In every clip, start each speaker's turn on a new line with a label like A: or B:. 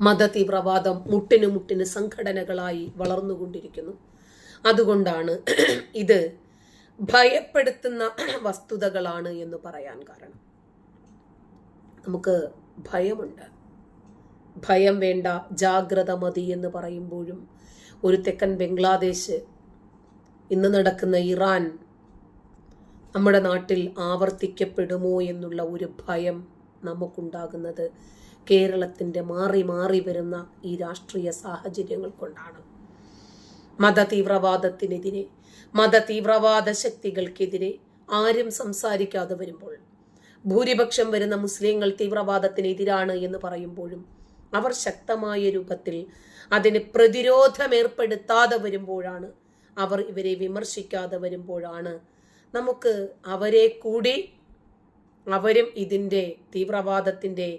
A: മത തീവ്രവാദം മുട്ടിന് മുട്ടിന് സംഘടനകളായി വളർന്നുകൊണ്ടിരിക്കുന്നു. അതുകൊണ്ടാണ് ഇത് ഭയപ്പെടുത്തുന്ന വസ്തുതകളാണ് എന്ന് പറയാൻ കാരണം. നമുക്ക് ഭയമുണ്ട്. ഭയം വേണ്ട ജാഗ്രത മതി എന്ന് പറയുമ്പോഴും ഒരു തെക്കൻ ബംഗ്ലാദേശ് ഇന്ന് നടക്കുന്ന ഇറാൻ നമ്മുടെ നാട്ടിൽ ആവർത്തിക്കപ്പെടുമോ എന്നുള്ള ഒരു ഭയം നമുക്കുണ്ടാകുന്നത് കേരളത്തിന്റെ മാറി മാറി വരുന്ന ഈ രാഷ്ട്രീയ സാഹചര്യങ്ങൾ കൊണ്ടാണ്. മത തീവ്രവാദത്തിനെതിരെ മത തീവ്രവാദ ശക്തികൾക്കെതിരെ ആരും സംസാരിക്കാതെ വരുമ്പോൾ ഭൂരിപക്ഷം വരുന്ന മുസ്ലിങ്ങൾ തീവ്രവാദത്തിനെതിരാണ് എന്ന് പറയുമ്പോഴും അവർ ശക്തമായ രൂപത്തിൽ അതിന് പ്രതിരോധം ഏർപ്പെടുത്താതെ വരുമ്പോഴാണ് അവർ ഇവരെ വിമർശിക്കാതെ വരുമ്പോഴാണ് നമുക്ക് അവരെ കൂടി അവരും ഇതിന്റെ തീവ്രവാദത്തിന്റെ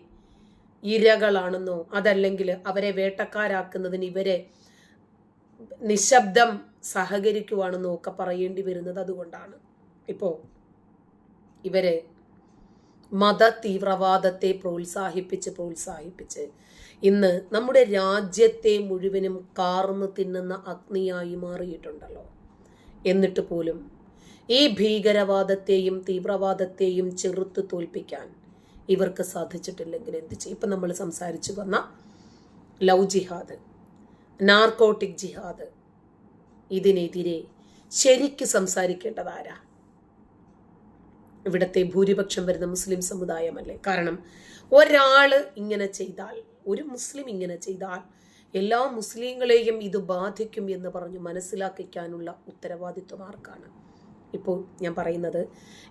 A: ഇരകളാണെന്നോ അതല്ലെങ്കിൽ അവരെ വേട്ടക്കാരാക്കുന്നതിന് ഇവരെ നിശബ്ദം സഹകരിക്കുവാണെന്നോ ഒക്കെ പറയേണ്ടി വരുന്നത് അതുകൊണ്ടാണ്. ഇപ്പോൾ ഇവരെ മത തീവ്രവാദത്തെ പ്രോത്സാഹിപ്പിച്ച് പ്രോത്സാഹിപ്പിച്ച് ഇന്ന് നമ്മുടെ രാജ്യത്തെ മുഴുവനും കാർന്ന് തിന്നുന്ന അഗ്നിയായി മാറിയിട്ടുണ്ടല്ലോ. എന്നിട്ട് പോലും ഈ ഭീകരവാദത്തെയും തീവ്രവാദത്തെയും ചെറുത്ത് തോൽപ്പിക്കാൻ ഇവർക്ക് സാധിച്ചിട്ടില്ലെങ്കിൽ എന്ത് ചെയ്യും? ഇപ്പം നമ്മൾ സംസാരിച്ചു വന്ന ലവ് ജിഹാദ് നാർക്കോട്ടിക് ജിഹാദ് ഇതിനെതിരെ ശരിക്ക് സംസാരിക്കേണ്ടതാരാ ഇവിടത്തെ ഭൂരിപക്ഷം വരുന്ന മുസ്ലിം സമുദായമല്ലേ? കാരണം ഒരാൾ ഇങ്ങനെ ചെയ്താൽ ഒരു മുസ്ലിം ഇങ്ങനെ ചെയ്താൽ എല്ലാ മുസ്ലിങ്ങളെയും ഇത് ബാധിക്കും എന്ന് പറഞ്ഞു മനസ്സിലാക്കിക്കാനുള്ള ഉത്തരവാദിത്വം ആർക്കാണ്? ഇപ്പോൾ ഞാൻ പറയുന്നത്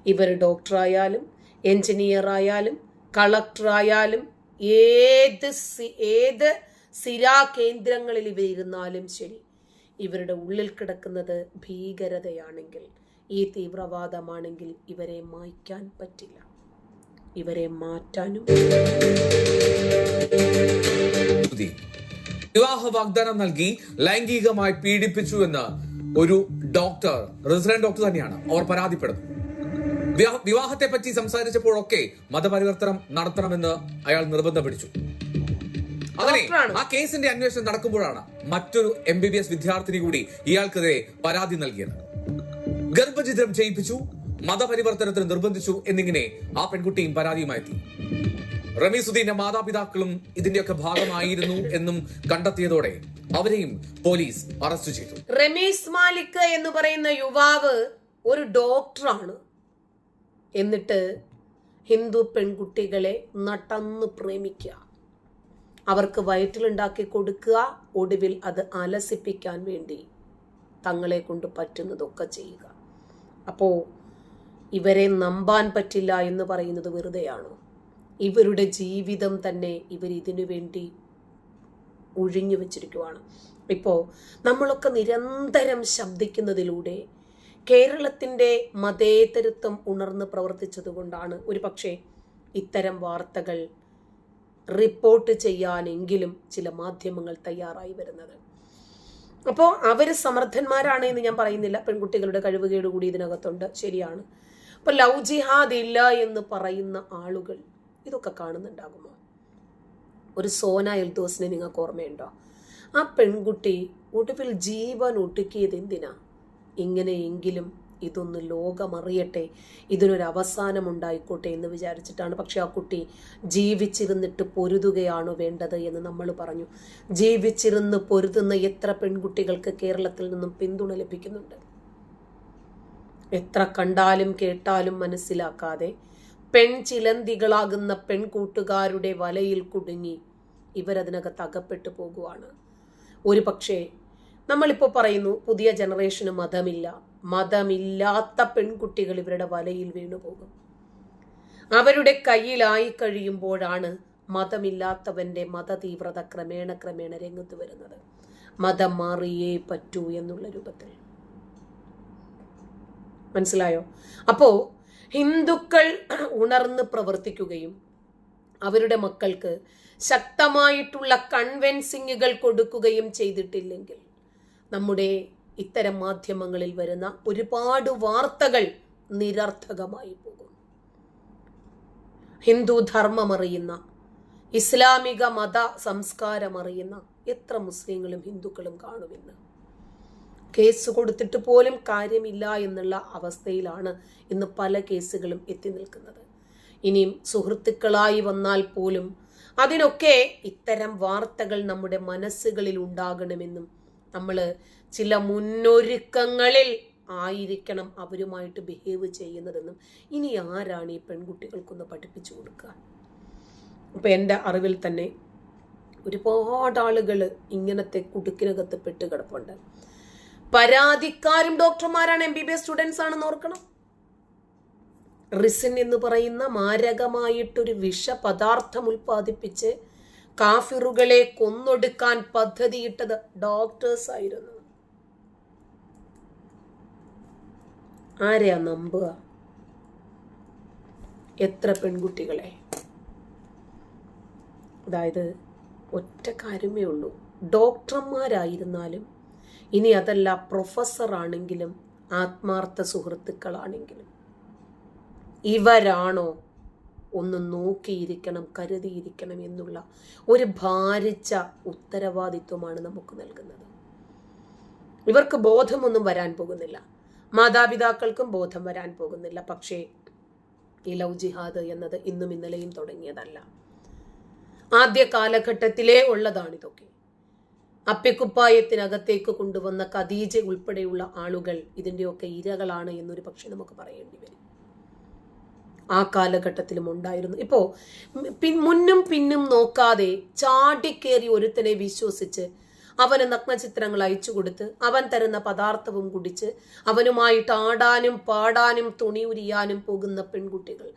A: ഇവർ ഡോക്ടറായാലും എഞ്ചിനീയർ ആയാലും കളക്ടർ ആയാലും ഏത് ഏത് സിരാ കേന്ദ്രങ്ങളിൽ ഇവരിരുന്നാലും ശരി ഇവരുടെ ഉള്ളിൽ കിടക്കുന്നത് ഭീകരതയാണെങ്കിൽ ഈ തീവ്രവാദമാണെങ്കിൽ ഇവരെ മായ്ക്കാൻ പറ്റില്ല. ഇവരെ മാറ്റാനും
B: വിവാഹ വാഗ്ദാനം നൽകി ലൈംഗികമായി പീഡിപ്പിച്ചു എന്ന് ഒരു ഡോക്ടർ റെസിഡന്റ് ഡോക്ടർ തന്നെയാണ്. അവർ പരാതിപ്പെടുന്നു. വിവാഹ- വിവാഹത്തെ പറ്റി സംസാരിച്ചപ്പോഴൊക്കെ മതപരിവർത്തനം നടത്തണമെന്ന് അയാൾ നിർബന്ധം പിടിച്ചു. അങ്ങനെ ആ കേസിന്റെ അന്വേഷണം നടക്കുമ്പോഴാണ് മറ്റൊരു എം ബി ബി എസ് വിദ്യാർത്ഥിനി കൂടി ഇയാൾക്കെതിരെ പരാതി നൽകിയത്. ഗർഭചിത്രം ചെയ്യിപ്പിച്ചു മതപരിവർത്തനത്തിന് നിർബന്ധിച്ചു എന്നിങ്ങനെ ആ പെൺകുട്ടിയും പരാതിയുമായി എത്തി റമീസുദ്ദീന്റെ മാതാപിതാക്കളും ഇതിന്റെയൊക്കെ ഭാഗമായിരുന്നു എന്നും കണ്ടെത്തിയതോടെ അവരെയും പോലീസ് അറസ്റ്റ് ചെയ്തു.
A: റമീസ് മാലിക് എന്ന് പറയുന്ന യുവാവ് ഒരു ഡോക്ടറാണ്. എന്നിട്ട് ഹിന്ദു പെൺകുട്ടികളെ നടന്ന് പ്രേമിക്കുക. അവർക്ക് വയറ്റിലുണ്ടാക്കി കൊടുക്കുക ഒടുവിൽ അത് അലസിപ്പിക്കാൻ വേണ്ടി തങ്ങളെ കൊണ്ട് പറ്റുന്നതൊക്കെ ചെയ്യുക. അപ്പോൾ ഇവരെ നമ്പാൻ പറ്റില്ല എന്ന് പറയുന്നത് വെറുതെയാണോ? ഇവരുടെ ജീവിതം തന്നെ ഇവർ ഇതിനു വേണ്ടി ഒഴിഞ്ഞു വെച്ചിരിക്കുവാണ്. ഇപ്പോൾ നമ്മളൊക്കെ നിരന്തരം ശബ്ദിക്കുന്നതിലൂടെ കേരളത്തിന്റെ മതേതരത്വം ഉണർന്ന് പ്രവർത്തിച്ചതുകൊണ്ടാണ് ഒരു പക്ഷേ ഇത്തരം വാർത്തകൾ റിപ്പോർട്ട് ചെയ്യാനെങ്കിലും ചില മാധ്യമങ്ങൾ തയ്യാറായി വരുന്നത്. അപ്പോൾ അവർ സമർത്ഥന്മാരാണ് എന്ന് ഞാൻ പറയുന്നില്ല. പെൺകുട്ടികളുടെ കഴിവുകേട് കൂടി ഇതിനകത്തുണ്ട്. ശരിയാണ്. അപ്പോൾ ലവ് ജിഹാദ് ഇല്ല എന്ന് പറയുന്ന ആളുകൾ ഇതൊക്കെ കാണുന്നുണ്ടാകുമോ? ഒരു സോന എൽദോസിനെ നിങ്ങൾക്ക് ഓർമ്മയുണ്ടോ? ആ പെൺകുട്ടി ഒടുവിൽ ജീവൻ ഒടുക്കിയത് എന്തിനാ? ഇങ്ങനെയെങ്കിലും ഇതൊന്ന് ലോകമറിയട്ടെ ഇതിനൊരു അവസാനം ഉണ്ടായിക്കോട്ടെ എന്ന് വിചാരിച്ചിട്ടാണ് പക്ഷെ ആ കുട്ടി ജീവിച്ചിരുന്നിട്ട് പൊരുതുകയാണോ വേണ്ടത് എന്ന് നമ്മൾ പറഞ്ഞു. ജീവിച്ചിരുന്ന് പൊരുതുന്ന എത്ര പെൺകുട്ടികൾക്ക് കേരളത്തിൽ നിന്നും പിന്തുണ ലഭിക്കുന്നുണ്ട്? എത്ര കണ്ടാലും കേട്ടാലും മനസ്സിലാക്കാതെ പെൺചിലന്തികളാകുന്ന പെൺകൂട്ടുകാരുടെ വലയിൽ കുടുങ്ങി ഇവരതിനകത്ത് അകപ്പെട്ടു പോകുവാണ്. ഒരു പക്ഷേ നമ്മളിപ്പോൾ പറയുന്നു പുതിയ ജനറേഷന് മതമില്ല. മതമില്ലാത്ത പെൺകുട്ടികൾ ഇവരുടെ വലയിൽ വീണുപോകും അവരുടെ കയ്യിലായി കഴിയുമ്പോഴാണ് മതമില്ലാത്തവന്റെ മതതീവ്രത ക്രമേണ ക്രമേണ രംഗത്ത് വരുന്നത്. മതം മാറിയേ പറ്റൂ എന്നുള്ള രൂപത്തിൽ. മനസ്സിലായോ? അപ്പോ ഹിന്ദുക്കൾ ഉണർന്ന് പ്രവർത്തിക്കുകയും അവരുടെ മക്കൾക്ക് ശക്തമായിട്ടുള്ള കൺവെൻസിങ്ങുകൾ കൊടുക്കുകയും ചെയ്തിട്ടില്ലെങ്കിൽ നമ്മുടെ ഇത്തരം മാധ്യമങ്ങളിൽ വരുന്ന ഒരുപാട് വാർത്തകൾ നിരർത്ഥകമായി പോകും ഹിന്ദു ധർമ്മമറിയുന്ന ഇസ്ലാമിക മത സംസ്കാരം അറിയുന്ന എത്ര മുസ്ലിങ്ങളും ഹിന്ദുക്കളും കാണുമെന്ന്. കേസ് കൊടുത്തിട്ട് പോലും കാര്യമില്ല എന്നുള്ള അവസ്ഥയിലാണ് ഇന്ന് പല കേസുകളും എത്തി നിൽക്കുന്നത്. ഇനിയും സുഹൃത്തുക്കളായി വന്നാൽ പോലും അതിനൊക്കെ ഇത്തരം വാർത്തകൾ നമ്മുടെ മനസ്സുകളിൽ ഉണ്ടാകണമെന്നും നമ്മൾ ചില മുന്നൊരുക്കങ്ങളിൽ ആയിരിക്കണം അവരുമായിട്ട് ബിഹേവ് ചെയ്യുന്നതെന്നും ഇനി ആരാണ് ഈ പെൺകുട്ടികൾക്കൊന്ന് പഠിപ്പിച്ചു കൊടുക്കുക? അപ്പം എന്റെ അറിവിൽ തന്നെ ഒരുപാട് ആളുകൾ ഇങ്ങനത്തെ കുടുക്കിനകത്ത് പെട്ട് കിടപ്പുണ്ട്. പരാതിക്കാരും ഡോക്ടർമാരാണ് M B B S students ആണെന്ന് ഓർക്കണം. റിസിൻ എന്ന് പറയുന്ന മാരകമായിട്ടൊരു വിഷപദാർത്ഥം ഉൽപ്പാദിപ്പിച്ച് കാഫിറുകളെ കൊന്നൊടുക്കാൻ പദ്ധതിയിട്ടത് ഡോക്ടേഴ്സ് ആയിരുന്നു. ആരെയാ നമ്പുക? എത്ര പെൺകുട്ടികളെ? അതായത് ഒറ്റ കാര്യമേ ഉള്ളൂ. ഡോക്ടർമാരായിരുന്നാലും ഇനി അതല്ല പ്രൊഫസർ ആണെങ്കിലും ആത്മാർത്ഥ സുഹൃത്തുക്കളാണെങ്കിലും ഇവരാണോ ഒന്ന് നോക്കിയിരിക്കണം കരുതിയിരിക്കണം എന്നുള്ള ഒരു ഭാരിച്ച ഉത്തരവാദിത്വമാണ് നമുക്ക് നൽകുന്നത്. ഇവർക്ക് ബോധമൊന്നും വരാൻ പോകുന്നില്ല. മാതാപിതാക്കൾക്കും ബോധം വരാൻ പോകുന്നില്ല. പക്ഷേ ഈ ലവ് ജിഹാദ് എന്നത് ഇന്നും ഇന്നലെയും തുടങ്ങിയതല്ല. ആദ്യ കാലഘട്ടത്തിലേ ഉള്ളതാണിതൊക്കെ. അപ്പിക്കുപ്പായത്തിനകത്തേക്ക് കൊണ്ടുവന്ന ഖദീജ ഉൾപ്പെടെയുള്ള ആളുകൾ ഇതിന്റെയൊക്കെ ഇരകളാണ് എന്നൊരു പക്ഷെ നമുക്ക് പറയേണ്ടി വരും. ആ കാലഘട്ടത്തിലും ഉണ്ടായിരുന്നു. ഇപ്പോ പിൻ മുന്നും പിന്നും നോക്കാതെ ചാടിക്കേറി ഒരുത്തനെ വിശ്വസിച്ച് അവന് നഗ്നചിത്രങ്ങൾ അയച്ചു കൊടുത്ത് അവൻ തരുന്ന പദാർത്ഥവും കുടിച്ച് അവനുമായിട്ട് ആടാനും പാടാനും തുണി ഉരിയാനും പോകുന്ന പെൺകുട്ടികൾ.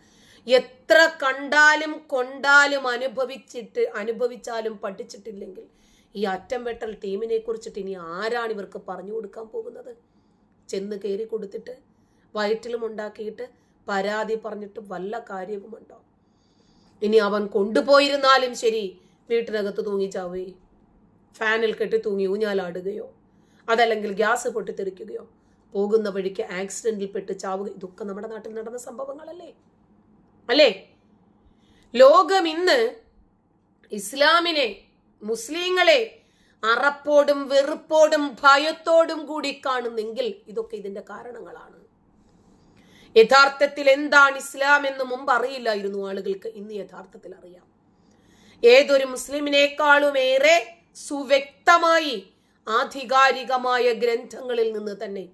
A: എത്ര കണ്ടാലും കൊണ്ടാലും അനുഭവിച്ചിട്ട് അനുഭവിച്ചാലും പഠിച്ചിട്ടില്ലെങ്കിൽ ഈ അറ്റം വെട്ടൽ ടീമിനെ കുറിച്ചിട്ട് ഇനി ആരാണ് ഇവർക്ക് പറഞ്ഞു കൊടുക്കാൻ പോകുന്നത്? ചെന്ന് കയറി കൊടുത്തിട്ട് വയറ്റിലും ഉണ്ടാക്കിയിട്ട് പരാതി പറഞ്ഞിട്ട് വല്ല കാര്യവുമുണ്ടോ? ഇനി അവൻ കൊണ്ടുപോയിരുന്നാലും ശരി വീട്ടിനകത്ത് തൂങ്ങി ചാവുകയും ഫാനിൽ കെട്ടി തൂങ്ങി ഊഞ്ഞാലാടുകയോ അതല്ലെങ്കിൽ ഗ്യാസ് പൊട്ടിത്തെറിക്കുകയോ പോകുന്ന വഴിക്ക് ആക്സിഡന്റിൽ പെട്ട് ചാവുക ഇതൊക്കെ നമ്മുടെ നാട്ടിൽ നടന്ന സംഭവങ്ങളല്ലേ? അല്ലേ? ലോകം ഇന്ന് ഇസ്ലാമിനെ മുസ്ലിങ്ങളെ അറപ്പോടും വെറുപ്പോടും ഭയത്തോടും കൂടി കാണുന്നെങ്കിൽ ഇതൊക്കെ ഇതിന്റെ കാരണങ്ങളാണ്. യഥാർത്ഥത്തിൽ എന്താണ് ഇസ്ലാം എന്ന് മുമ്പ് അറിയില്ലായിരുന്നു ആളുകൾക്ക്. ഇന്ന് യഥാർത്ഥത്തിൽ അറിയാം. ഏതൊരു മുസ്ലിമിനേക്കാളും ഏറെ സുവ്യക്തമായി ആധികാരികമായ ഗ്രന്ഥങ്ങളിൽ നിന്ന് തന്നെ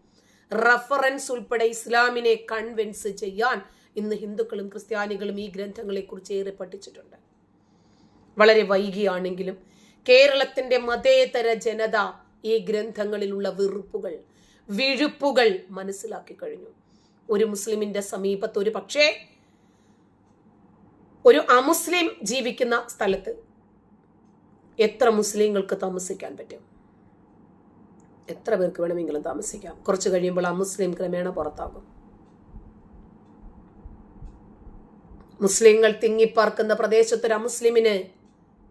A: റഫറൻസ് ഉൾപ്പെടെ ഇസ്ലാമിനെ കൺവിൻസ് ചെയ്യാൻ ഇന്ന് ഹിന്ദുക്കളും ക്രിസ്ത്യാനികളും ഈ ഗ്രന്ഥങ്ങളെ കുറിച്ച് ഏറെ പഠിച്ചിട്ടുണ്ട്. വളരെ വൈകിയാണെങ്കിലും കേരളത്തിന്റെ മതേതര ജനത ഈ ഗ്രന്ഥങ്ങളിലുള്ള വെറുപ്പുകൾ വിഴുപ്പുകൾ മനസ്സിലാക്കി കഴിഞ്ഞു. ഒരു മുസ്ലിമിന്റെ സമീപത്ത് ഒരു പക്ഷേ ഒരു അമുസ്ലിം ജീവിക്കുന്ന സ്ഥലത്ത് എത്ര മുസ്ലിങ്ങൾക്ക് താമസിക്കാൻ പറ്റും? എത്ര പേർക്ക് വേണമെങ്കിലും താമസിക്കാം. കുറച്ച് കഴിയുമ്പോൾ ആ മുസ്ലിം ക്രമേണ പുറത്താകും. മുസ്ലിങ്ങൾ തിങ്ങിപ്പാർക്കുന്ന പ്രദേശത്തൊരു അമുസ്ലിമിന്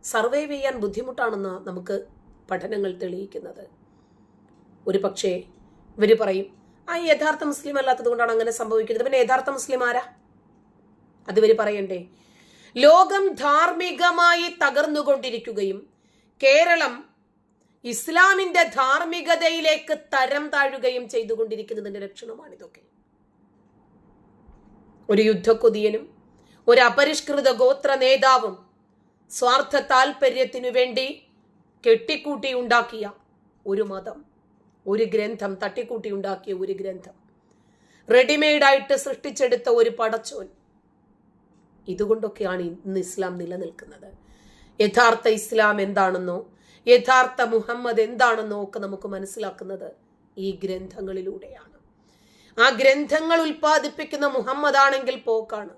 A: സർവൈവ് ചെയ്യാൻ ബുദ്ധിമുട്ടാണെന്ന് നമുക്ക് പഠനങ്ങൾ തെളിയിക്കുന്നത്. ഒരു പക്ഷേ ഇവർ പറയും ആ യഥാർത്ഥ മുസ്ലിം അല്ലാത്തത് കൊണ്ടാണ് അങ്ങനെ സംഭവിക്കുന്നത്. പിന്നെ യഥാർത്ഥ മുസ്ലിം ആരാ? അതുവരെ പറയണ്ടേ. ലോകം ധാർമ്മികമായി തകർന്നുകൊണ്ടിരിക്കുകയും കേരളം ഇസ്ലാമിന്റെ ധാർമ്മികതയിലേക്ക് തരം താഴുകയും ചെയ്തുകൊണ്ടിരിക്കുന്നതിന്റെ ലക്ഷണമാണ് ഇതൊക്കെ ഒരു യുദ്ധക്കൊതിയനും ഒരു അപരിഷ്കൃത ഗോത്ര നേതാവും സ്വാർത്ഥ താൽപര്യത്തിനു വേണ്ടി കെട്ടിക്കൂട്ടി ഉണ്ടാക്കിയ ഒരു മതം. ഒരു ഗ്രന്ഥം തട്ടിക്കൂട്ടി ഉണ്ടാക്കിയ ഒരു ഗ്രന്ഥം. റെഡിമെയ്ഡായിട്ട് സൃഷ്ടിച്ചെടുത്ത ഒരു പടച്ചോൻ. ഇതുകൊണ്ടൊക്കെയാണ് ഇന്ന് ഇസ്ലാം നിലനിൽക്കുന്നത്. യഥാർത്ഥ ഇസ്ലാം എന്താണെന്നോ യഥാർത്ഥ മുഹമ്മദ് എന്താണെന്നോ ഒക്കെ നമുക്ക് മനസ്സിലാക്കുന്നത് ഈ ഗ്രന്ഥങ്ങളിലൂടെയാണ്. ആ ഗ്രന്ഥങ്ങൾ ഉൽപ്പാദിപ്പിക്കുന്ന മുഹമ്മദ് ആണെങ്കിൽ പോക്കാണ്.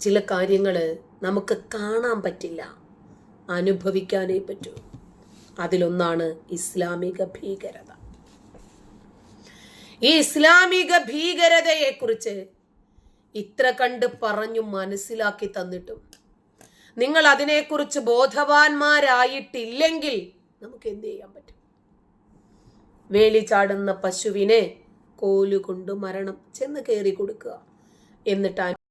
A: ചില കാര്യങ്ങൾ നമുക്ക് കാണാൻ പറ്റില്ല അനുഭവിക്കാനേ പറ്റൂ. അതിലൊന്നാണ് ഇസ്ലാമിക ഭീകരത. ഈ ഇസ്ലാമിക ഭീകരതയെ കുറിച്ച് ഇത്ര കണ്ട് പറഞ്ഞു മനസ്സിലാക്കി തന്നിട്ടും നിങ്ങൾ അതിനെക്കുറിച്ച് ബോധവാന്മാരായിട്ടില്ലെങ്കിൽ നമുക്ക് എന്ത് ചെയ്യാൻ പറ്റും? വേലി ചാടുന്ന പശുവിനെ കോലുകൊണ്ട് മരണം ചെന്ന് കയറി കൊടുക്കുക. എന്നിട്ട്